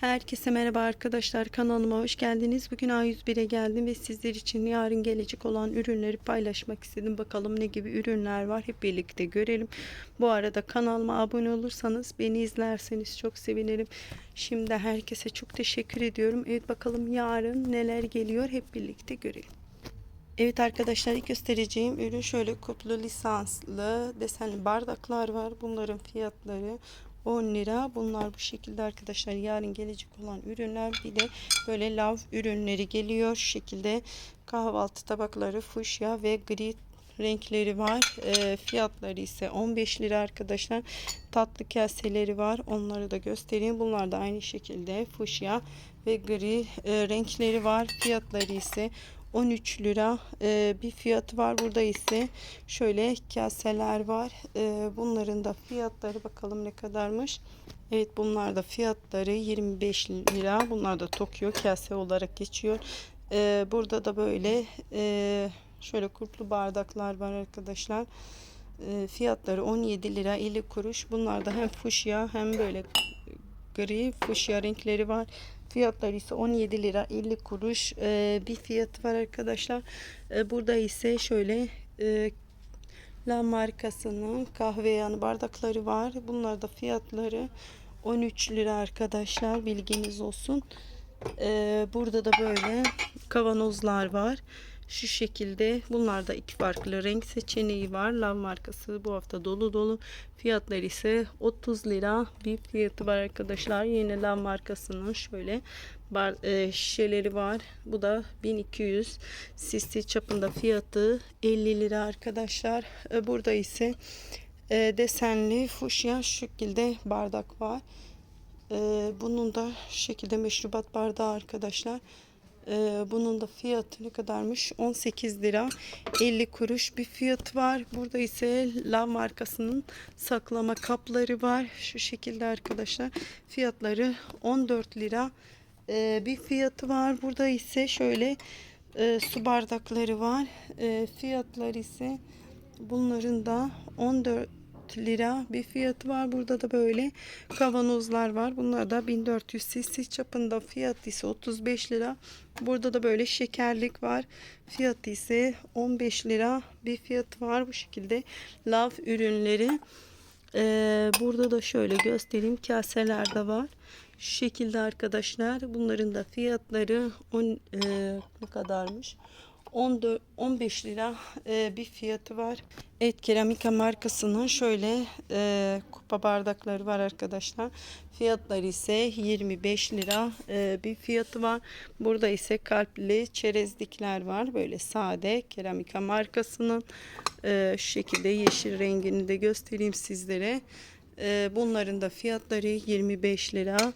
Herkese merhaba arkadaşlar kanalıma hoş geldiniz. Bugün A101'e geldim ve sizler için yarın gelecek olan ürünleri paylaşmak istedim. Bakalım ne gibi ürünler var hep birlikte görelim. Bu arada kanalıma abone olursanız beni izlerseniz çok sevinirim. Şimdi herkese çok teşekkür ediyorum. Evet bakalım yarın neler geliyor hep birlikte görelim. Evet arkadaşlar ilk göstereceğim ürün şöyle kuplu lisanslı desenli bardaklar var. Bunların fiyatları 10 lira. Bunlar bu şekilde arkadaşlar yarın gelecek olan ürünler. Bir de böyle lav ürünleri geliyor. Şu şekilde kahvaltı tabakları fuşya ve gri renkleri var. E, fiyatları ise 15 lira arkadaşlar. Tatlı kaseleri var. Onları da göstereyim. Bunlar da aynı şekilde fuşya ve gri e, renkleri var. Fiyatları ise 13 lira e, bir fiyatı var. Burada ise şöyle kaseler var. E, bunların da fiyatları bakalım ne kadarmış. Evet bunlar da fiyatları 25 lira. Bunlar da Tokyo kase olarak geçiyor. E, burada da böyle e, şöyle kurplu bardaklar var arkadaşlar. E, fiyatları 17 lira 50 kuruş. Bunlar da hem fuşya hem böyle gri fuşya renkleri var. Fiyatları ise 17 lira 50 kuruş ee, bir fiyatı var arkadaşlar. Ee, burada ise şöyle e, La markasının kahve yanı bardakları var. Bunlar da fiyatları 13 lira arkadaşlar bilginiz olsun. Ee, burada da böyle kavanozlar var. Şu şekilde bunlar da iki farklı renk seçeneği var. Lav markası bu hafta dolu dolu. Fiyatları ise 30 lira bir fiyatı var arkadaşlar. Yine Lav markasının şöyle bar, e, şişeleri var. Bu da 1200 cc çapında fiyatı 50 lira arkadaşlar. E, burada ise e, desenli fuşya şekilde bardak var. E, bunun da şekilde meşrubat bardağı arkadaşlar. Ee, bunun da fiyatı ne kadarmış? 18 lira 50 kuruş bir fiyatı var. Burada ise La markasının saklama kapları var. Şu şekilde arkadaşlar. Fiyatları 14 lira ee, bir fiyatı var. Burada ise şöyle e, su bardakları var. E, fiyatları ise bunların da 14 lira bir fiyatı var. Burada da böyle kavanozlar var. Bunlar da 1400 cc çapında fiyat ise 35 lira. Burada da böyle şekerlik var. Fiyatı ise 15 lira bir fiyatı var. Bu şekilde lav ürünleri. Ee, burada da şöyle göstereyim. Kaseler de var. Şu şekilde arkadaşlar. Bunların da fiyatları 10 e, ne kadarmış? 14, 15 lira e, bir fiyatı var. Evet keramika markasının şöyle e, kupa bardakları var arkadaşlar. Fiyatları ise 25 lira e, bir fiyatı var. Burada ise kalpli çerezlikler var. Böyle sade keramika markasının e, şu şekilde yeşil rengini de göstereyim sizlere. E, bunların da fiyatları 25 lira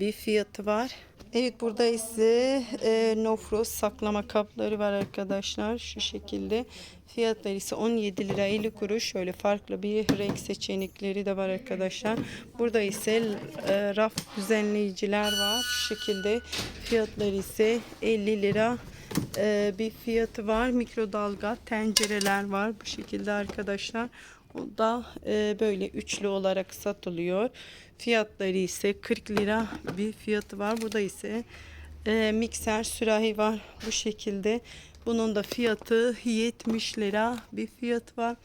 bir fiyatı var. Evet burada ise e, nofros saklama kapları var arkadaşlar. Şu şekilde. Fiyatları ise 17 lira 50 kuruş. Şöyle farklı bir renk seçenekleri de var arkadaşlar. Burada ise e, raf düzenleyiciler var. Şu şekilde. Fiyatları ise 50 lira e, bir fiyatı var. Mikrodalga tencereler var. Bu şekilde arkadaşlar. O da e, böyle üçlü olarak satılıyor. Fiyatları ise 40 lira bir fiyatı var. Burada ise e, mikser sürahi var bu şekilde. Bunun da fiyatı 70 lira bir fiyatı var.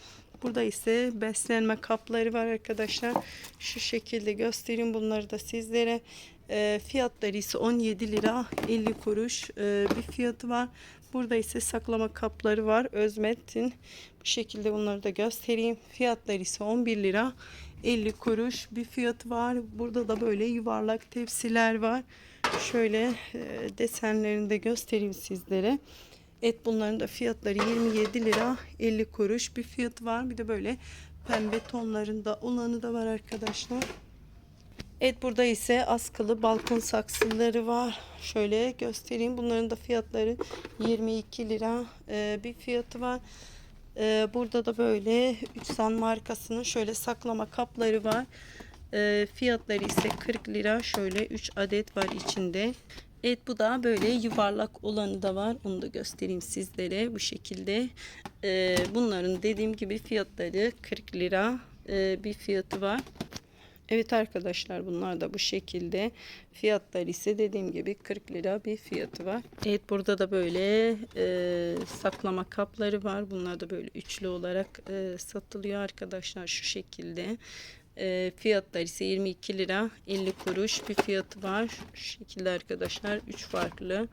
Burada ise beslenme kapları var arkadaşlar. Şu şekilde göstereyim bunları da sizlere. E, fiyatları ise 17 lira 50 kuruş e, bir fiyatı var. Burada ise saklama kapları var. Özmet'in bu şekilde bunları da göstereyim. Fiyatları ise 11 lira 50 kuruş bir fiyatı var. Burada da böyle yuvarlak tepsiler var. Şöyle e, desenlerini de göstereyim sizlere. Et bunların da fiyatları 27 lira 50 kuruş bir fiyatı var. Bir de böyle pembe tonlarında olanı da var arkadaşlar. Evet burada ise askılı balkon saksıları var. Şöyle göstereyim. Bunların da fiyatları 22 lira e, bir fiyatı var. E, burada da böyle 3 san markasının şöyle saklama kapları var. E, fiyatları ise 40 lira. Şöyle 3 adet var içinde. Evet bu da böyle yuvarlak olanı da var. Onu da göstereyim sizlere bu şekilde. E, bunların dediğim gibi fiyatları 40 lira e, bir fiyatı var. Evet arkadaşlar bunlar da bu şekilde. Fiyatlar ise dediğim gibi 40 lira bir fiyatı var. Evet burada da böyle e, saklama kapları var. Bunlar da böyle üçlü olarak e, satılıyor arkadaşlar şu şekilde. E, fiyatlar ise 22 lira 50 kuruş bir fiyatı var. Şu şekilde arkadaşlar 3 farklı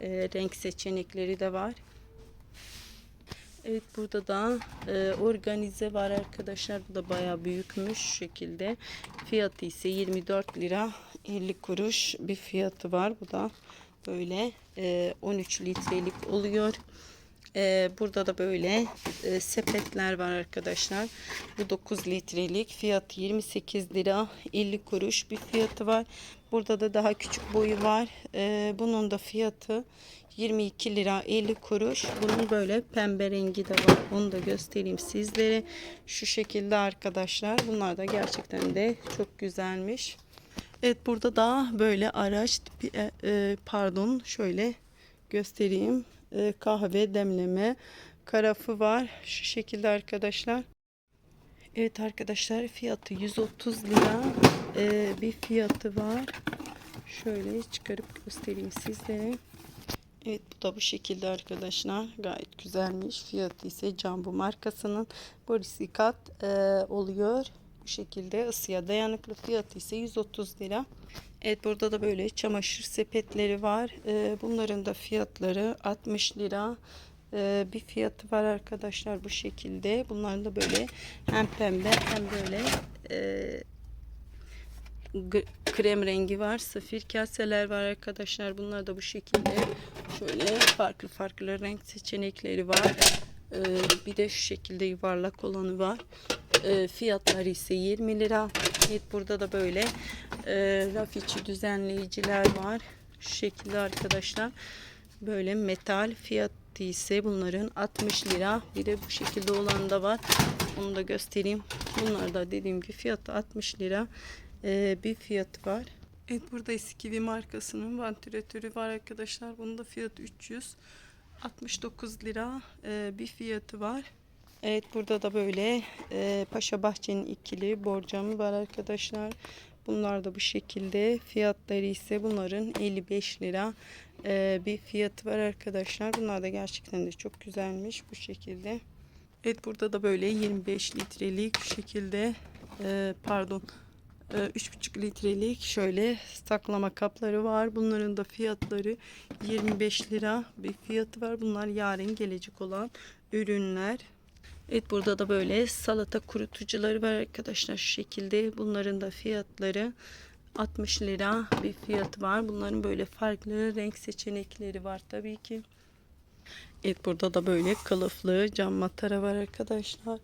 e, renk seçenekleri de var. Evet burada da e, organize var arkadaşlar. Bu da bayağı büyükmüş şekilde. Fiyatı ise 24 lira 50 kuruş bir fiyatı var. Bu da böyle e, 13 litrelik oluyor. E, burada da böyle e, sepetler var arkadaşlar. Bu 9 litrelik. Fiyatı 28 lira 50 kuruş bir fiyatı var. Burada da daha küçük boyu var. E, bunun da fiyatı 22 lira 50 kuruş. Bunun böyle pembe rengi de var. Onu da göstereyim sizlere. Şu şekilde arkadaşlar. Bunlar da gerçekten de çok güzelmiş. Evet burada da böyle araç e, e, pardon şöyle göstereyim. E, kahve demleme karafı var. Şu şekilde arkadaşlar. Evet arkadaşlar fiyatı 130 lira e, bir fiyatı var. Şöyle çıkarıp göstereyim sizlere. Evet bu da bu şekilde arkadaşlar. Gayet güzelmiş. Fiyatı ise Jumbo markasının borisikat e, oluyor. Bu şekilde ısıya dayanıklı fiyatı ise 130 lira. Evet burada da böyle çamaşır sepetleri var. E, bunların da fiyatları 60 lira. E, bir fiyatı var arkadaşlar bu şekilde. Bunların da böyle hem pembe hem böyle e, krem rengi var. Safir kaseler var arkadaşlar. Bunlar da bu şekilde şöyle farklı farklı renk seçenekleri var. Ee, bir de şu şekilde yuvarlak olanı var. Ee, fiyatları ise 20 lira. Evet burada da böyle e, raf içi düzenleyiciler var. Şu şekilde arkadaşlar. Böyle metal fiyatı ise bunların 60 lira. Bir de bu şekilde olan da var. Onu da göstereyim. Bunlar da dediğim gibi fiyatı 60 lira e, bir fiyatı var. Evet burada Eskivi markasının vantilatörü var arkadaşlar. Bunun da fiyatı 369 lira e, bir fiyatı var. Evet burada da böyle e, Paşa Bahçe'nin ikili borcamı var arkadaşlar. Bunlar da bu şekilde. Fiyatları ise bunların 55 lira e, bir fiyatı var arkadaşlar. Bunlar da gerçekten de çok güzelmiş bu şekilde. Evet burada da böyle 25 litrelik şekilde e, pardon 3,5 litrelik şöyle saklama kapları var. Bunların da fiyatları 25 lira bir fiyatı var. Bunlar yarın gelecek olan ürünler. Evet burada da böyle salata kurutucuları var arkadaşlar şu şekilde. Bunların da fiyatları 60 lira bir fiyatı var. Bunların böyle farklı renk seçenekleri var tabii ki. Evet burada da böyle kılıflı cam matara var arkadaşlar.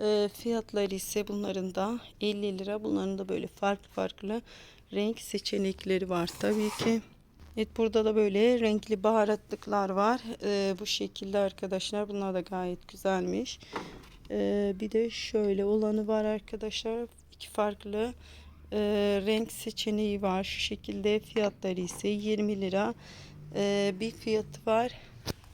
E, fiyatları ise bunların da 50 lira. Bunların da böyle farklı farklı renk seçenekleri var tabii ki. Evet burada da böyle renkli baharatlıklar var. E, bu şekilde arkadaşlar. Bunlar da gayet güzelmiş. E, bir de şöyle olanı var arkadaşlar. İki farklı e, renk seçeneği var. Şu şekilde fiyatları ise 20 lira e, bir fiyatı var.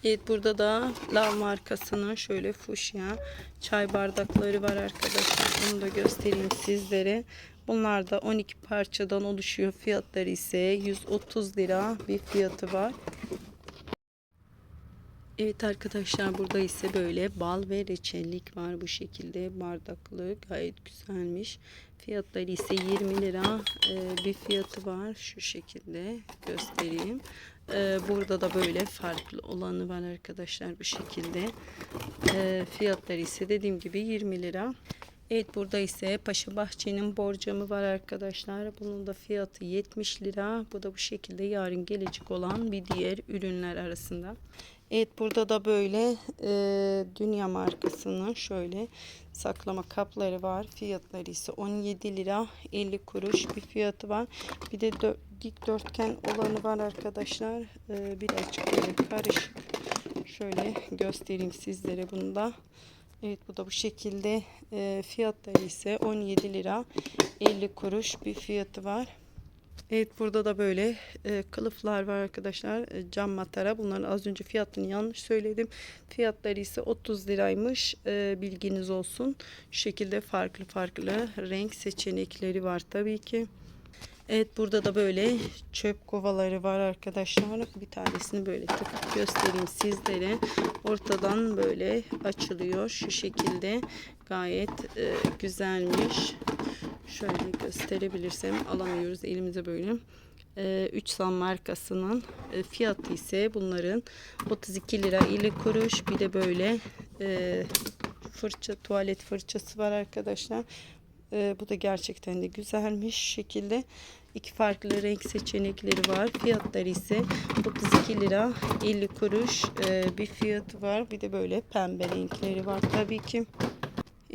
Evet burada da Lav markasının şöyle fuşya çay bardakları var arkadaşlar. Bunu da göstereyim sizlere. Bunlar da 12 parçadan oluşuyor. Fiyatları ise 130 lira bir fiyatı var. Evet arkadaşlar burada ise böyle bal ve reçellik var bu şekilde bardaklı gayet güzelmiş. Fiyatları ise 20 lira ee, bir fiyatı var şu şekilde göstereyim. Ee, burada da böyle farklı olanı var arkadaşlar bu şekilde. Ee, fiyatları ise dediğim gibi 20 lira. Evet burada ise Paşa Bahçe'nin borcamı var arkadaşlar. Bunun da fiyatı 70 lira. Bu da bu şekilde yarın gelecek olan bir diğer ürünler arasında. Evet burada da böyle e, Dünya markasının şöyle saklama kapları var. Fiyatları ise 17 lira 50 kuruş bir fiyatı var. Bir de dö dikdörtgen olanı var arkadaşlar. E, birazcık böyle karışık. Şöyle göstereyim sizlere bunu da. Evet bu da bu şekilde e, fiyatları ise 17 lira 50 kuruş bir fiyatı var. Evet burada da böyle e, kılıflar var arkadaşlar. E, cam matara. Bunların az önce fiyatını yanlış söyledim. Fiyatları ise 30 liraymış. E, bilginiz olsun. Şu şekilde farklı farklı renk seçenekleri var tabii ki. Evet burada da böyle çöp kovaları var arkadaşlar. Bir tanesini böyle takıp göstereyim sizlere. Ortadan böyle açılıyor şu şekilde. Gayet e, güzelmiş. Şöyle gösterebilirsem alamıyoruz elimize böyle. E, 3 Sam markasının e, fiyatı ise bunların 32 lira 50 kuruş. Bir de böyle e, fırça tuvalet fırçası var arkadaşlar. Ee, bu da gerçekten de güzelmiş şekilde. iki farklı renk seçenekleri var. Fiyatları ise 32 lira 50 kuruş ee, bir fiyatı var. Bir de böyle pembe renkleri var tabii ki.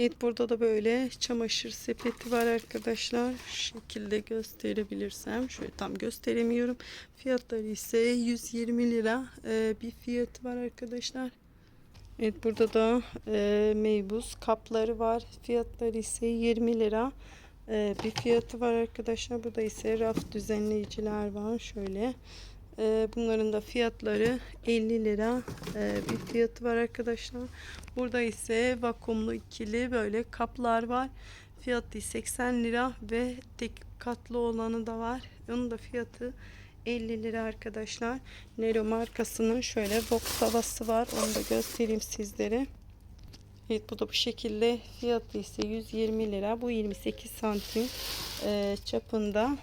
Evet burada da böyle çamaşır sepeti var arkadaşlar. Şu şekilde gösterebilirsem. Şöyle tam gösteremiyorum. Fiyatları ise 120 lira ee, bir fiyatı var arkadaşlar. Evet burada da e, meybuz kapları var. Fiyatları ise 20 lira. E, bir fiyatı var arkadaşlar. Burada ise raf düzenleyiciler var. Şöyle. E, bunların da fiyatları 50 lira. E, bir fiyatı var arkadaşlar. Burada ise vakumlu ikili böyle kaplar var. Fiyatı 80 lira ve tek katlı olanı da var. Onun da fiyatı 50 lira arkadaşlar. Nero markasının şöyle wok tavası var. Onu da göstereyim sizlere. Evet bu da bu şekilde. Fiyatı ise 120 lira. Bu 28 santim e, çapında.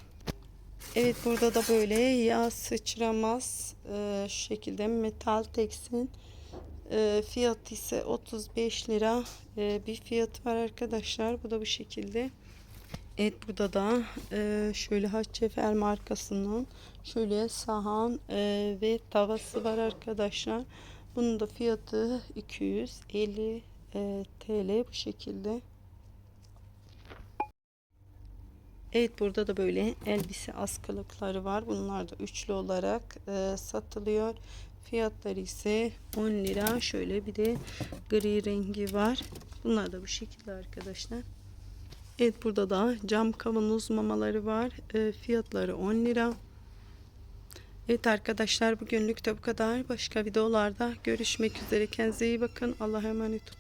Evet burada da böyle yağ sıçramaz e, şu şekilde metal teksin. E, fiyatı ise 35 lira e, bir fiyat var arkadaşlar. Bu da bu şekilde. Evet burada da e, şöyle Haçefer markasının şöyle sahan e, ve tavası var arkadaşlar. Bunun da fiyatı 250 e, TL bu şekilde. Evet burada da böyle elbise askılıkları var. Bunlar da üçlü olarak e, satılıyor. Fiyatları ise 10 lira. Şöyle bir de gri rengi var. Bunlar da bu şekilde arkadaşlar. Evet burada da cam kavanoz mamaları var. E, fiyatları 10 lira. Evet arkadaşlar bugünlük de bu kadar. Başka videolarda görüşmek üzere. Kendinize iyi bakın. Allah'a emanet olun.